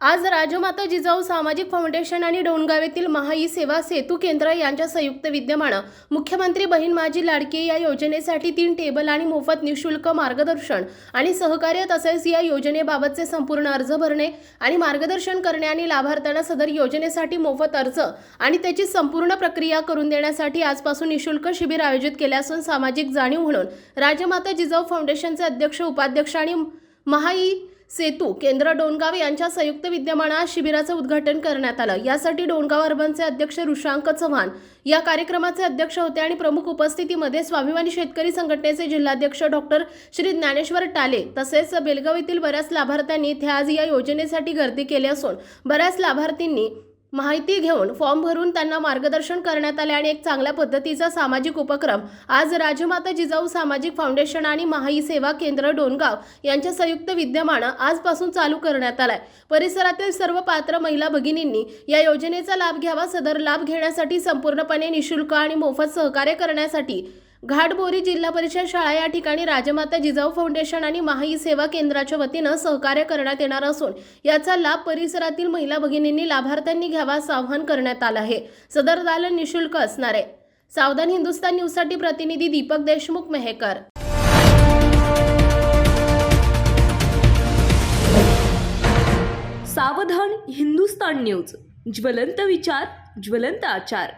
आज राजमाता जिजाऊ सामाजिक फाउंडेशन आणि डोणगाव येथील महाई सेवा सेतू केंद्र यांच्या संयुक्त विद्यमानं मुख्यमंत्री बहीण माझी लाडकी या योजनेसाठी तीन टेबल आणि मोफत निशुल्क मार्गदर्शन आणि सहकार्य तसेच या योजनेबाबतचे संपूर्ण अर्ज भरणे आणि मार्गदर्शन करणे आणि लाभार्थ्यांना सदर योजनेसाठी मोफत अर्ज आणि त्याची संपूर्ण प्रक्रिया करून देण्यासाठी आजपासून निशुल्क शिबिर आयोजित केले असून सामाजिक जाणीव म्हणून राजमाता जिजाऊ फाउंडेशनचे अध्यक्ष उपाध्यक्ष आणि महाई सेतू केंद्र डोणगाव यांच्या संयुक्त विद्यमानात शिबिराचं उद्घाटन करण्यात आलं. यासाठी डोणगाव अर्बनचे अध्यक्ष ऋषांक चव्हाण या कार्यक्रमाचे अध्यक्ष होते आणि प्रमुख उपस्थितीमध्ये स्वाभिमानी शेतकरी संघटनेचे जिल्हाध्यक्ष डॉक्टर श्री ज्ञानेश्वर टाले तसेच बेलगाव येथील बऱ्याच लाभार्थ्यांनी इथे आज या योजनेसाठी गर्दी केली असून बऱ्याच लाभार्थींनी माहिती घेऊन फॉर्म भरून त्यांना मार्गदर्शन करण्यात आले आणि एक चांगल्या पद्धतीचा सामाजिक उपक्रम. आज राजमाता जिजाऊ सामाजिक फाउंडेशन आणि महाई सेवा केंद्र डोनगाव यांच्या संयुक्त विद्यमानं आजपासून चालू करण्यात आलाय. परिसरातील सर्व पात्र महिला भगिनींनी या योजनेचा लाभ घ्यावा सदर लाभ घेण्यासाठी संपूर्णपणे निशुल्क आणि मोफत सहकार्य करण्यासाठी घाटबोरी जिल्हा परिषद शाळा या ठिकाणी राजमाता जिजाऊ फाउंडेशन आणि महाई सेवा केंद्राच्या वतीनं सहकार्य करण्यात येणार असून याचा लाभ परिसरातील महिला भगिनींनी लाभार्थ्यांनी घ्यावा असं आवाहन करण्यात आलं आहे. सदर दालन निशुल्क असणार आहे. सावधान हिंदुस्तान न्यूजसाठी प्रतिनिधी दीपक देशमुख मेहेकर. सावधान हिंदुस्तान न्यूज. ज्वलंत विचार ज्वलंत आचार.